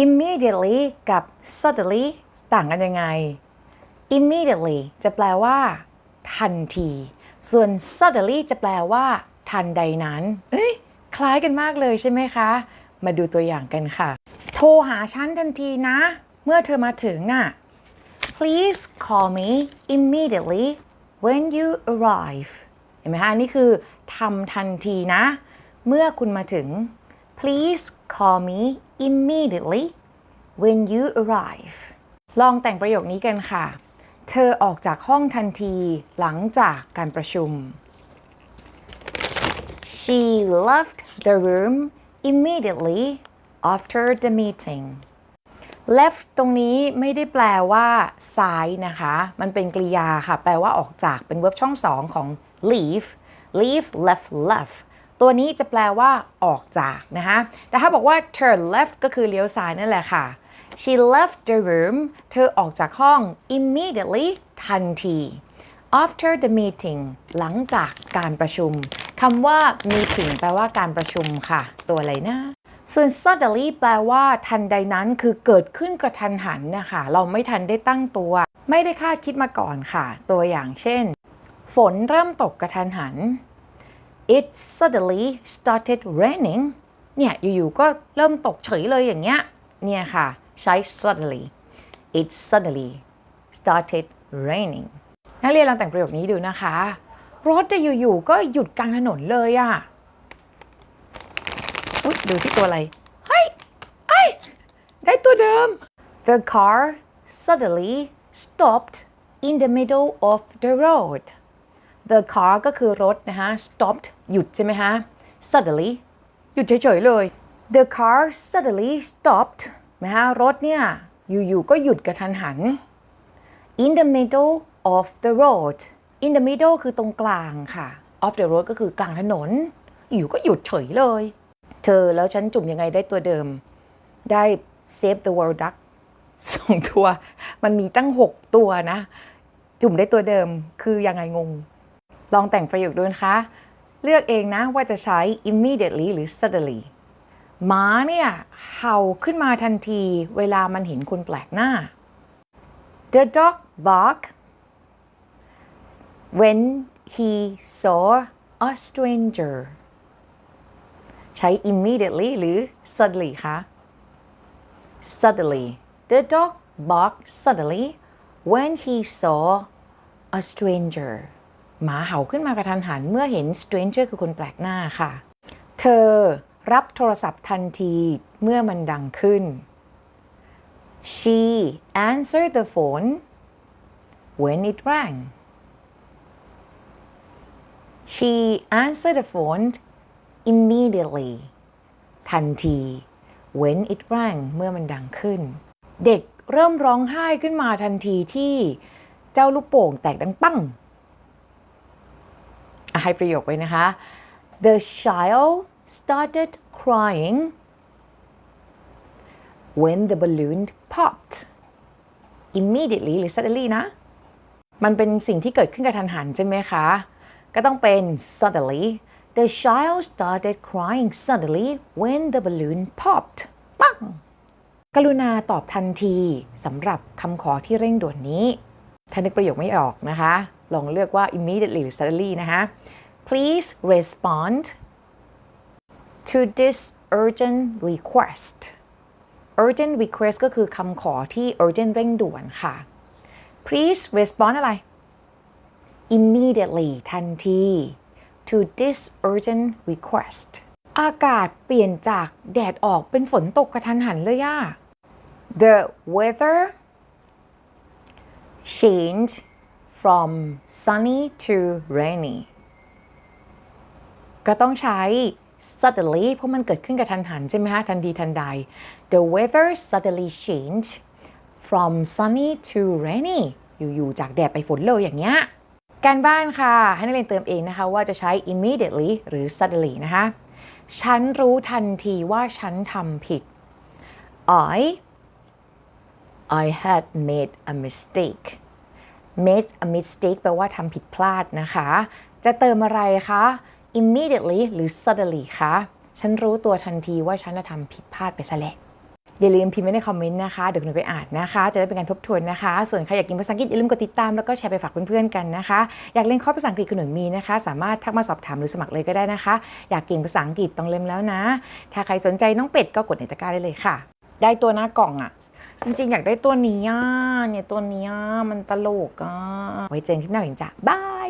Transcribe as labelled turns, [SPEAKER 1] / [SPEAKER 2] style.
[SPEAKER 1] immediately กับ suddenly ต่างกันยังไง immediately จะแปลว่า ทันที ส่วน suddenly จะแปลว่า ทันใดนั้นเอ้ยคล้ายกันมากเลยใช่ไหมคะ มาดูตัวอย่างกันค่ะ โทรหาฉันทันทีนะ เมื่อเธอมาถึงน่ะ please call me immediately when you arrive เห็นไหมคะนนี้คือทำทันทีนะ เมื่อคุณมาถึง please call me immediately when you arrive ลองแต่งประโยคนี้กันค่ะ เธอออกจากห้องทันทีหลังจากการประชุม She left the room immediately after the meeting left ตรงนี้ไม่ได้แปลว่าซ้ายนะคะ มันเป็นกริยาค่ะ แปลว่าออกจากเป็นเวิร์บช่องสองของ leave leave left left ตัวนี้จะแปลว่าออกจากนะคะแต่ถ้าบอกว่า turn left ก็คือเลี้ยวซ้ายนั่นแหละค่ะ she left the room เธอออกจากห้อง immediately ทันที after the meeting หลังจากการประชุมคำว่า meeting แปลว่าการประชุมค่ะ ตัวอะไรนะส่วน suddenly แปลว่าทันใดนั้นคือเกิดขึ้นกระทันหันนะคะ เราไม่ทันได้ตั้งตัว ไม่ได้คาดคิดมาก่อนค่ะ ตัวอย่างเช่น ฝนเริ่มตกกระทันหัน it suddenly started raining เนี่ยอยู่ๆก็เริ่มตกเฉยเลยอย่างเงี้ยเนี่ยค่ะ ใช้ suddenly it suddenly started raining นักเรียนลองแต่งประโยคนี้ดูนะคะ รถอยู่ๆก็หยุดกลางถนนเลยอะอุ๊ยดูสิตัวอะไร เฮ้ยไอ้ยได้ตัวเดิม The car suddenly stopped in the middle of the road The car ก็คือรถนะคะ stopped หยุดใช่ไหมคะ suddenly หยุดเฉยๆเลย The car suddenly stopped นะคะรถเนี่ยอยู่ๆก็หยุดกระทันหัน in the middle of the road in the middle คือตรงกลางค่ะ of the road ก็คือกลางถนน อยู่ก็หยุดเฉยเลย เธอแล้วฉันจุ่มยังไงได้ตัวเดิม ได้ save the world duck สองตัว มันมีตั้ง 6 ตัวนะ จุ่มได้ตัวเดิมคือยังไงงง ลองแต่งประโยคดูนะคะ เลือกเองนะว่าจะใช้ immediately หรือ suddenly หมาเนี่ยเห่าขึ้นมาทันทีเวลามันเห็นคนแปลกหน้า The dog barked when he saw a stranger ใช้ immediately หรือ suddenly คะ suddenly the dog barked suddenly when he saw a stranger หมาเห่าขึ้นมากระทันหันเมื่อเห็น stranger คือคนแปลกหน้าค่ะ เธอรับโทรศัพท์ทันทีเมื่อมันดังขึ้น she answered the phone when it rang she answered the phone immediately ทันที when it rang เมื่อมันดังขึ้น เด็กเริ่มร้องไห้ขึ้นมาทันทีที่เจ้าลูกโป่งแตกดังปั้ง ให้ประโยคไว้นะคะ The child started crying when the balloon popped immediately หรือ suddenly นะ มันเป็นสิ่งที่เกิดขึ้นกระทันหันใช่ไหมคะ ก็ต้องเป็น suddenly The child started crying suddenly when the balloon popped ปังกรุณาตอบทันทีสำหรับคำขอที่เร่งด่วนนี้ถ้านึกประโยคไม่ออกนะคะ ลองเลือกว่า immediately หรือ suddenly นะคะ please respond to this urgent request urgent request ก็คือคำขอที่ urgent เร่งด่วนค่ะ please respond อะไร immediately ทันที to this urgent request อากาศเปลี่ยนจากแดดออกเป็นฝนตกกระทันหันเลยอะ The weather changed from sunny to rainy ก็ต้องใช้ suddenly เพราะมันเกิดขึ้นกระทันหันใช่ไหมคะทันทีทันใด The weather suddenly changed from sunny to rainy อยู่ๆจากแดดไปฝนเลยอย่างเงี้ยการบ้านค่ะ ให้นักเรียนเติมเองนะคะ ว่าจะใช้ immediately หรือ suddenly นะคะ ฉันรู้ทันทีว่าฉันทำผิด I I had made a mistake made a mistake แปลว่าทำผิดพลาดนะคะ จะเติมอะไรคะ immediately หรือ suddenly คะ ฉันรู้ตัวทันทีว่าฉันจะทำผิดพลาดไปซะแล้วอย่าลืมพิมพ์ไว้ในคอมเมนต์นะคะ เดี๋ยวหนูไปอ่านนะคะ จะได้เป็นการทบทวนนะคะ ส่วนใครอยากกินภาษาอังกฤษอย่าลืมกดติดตาม แล้วก็แชร์ไปฝากเพื่อนๆกันนะคะ อยากเรียนคอร์สภาษาอังกฤษคุณหนูมีนะคะ สามารถทักมาสอบถามหรือสมัครเลยก็ได้นะคะ อยากเก่งภาษาอังกฤษต้องเล่มแล้วนะ ถ้าใครสนใจน้องเป็ดก็กดในตะกร้าได้เลยค่ะ ได้ตัวหน้ากล่องอะ จริงๆ อยากได้ตัวนี้อะเนี่ยตัวเนี้ยมันตลกอะไว้เจอกันคลิปหน้าอีกจ้ะบาย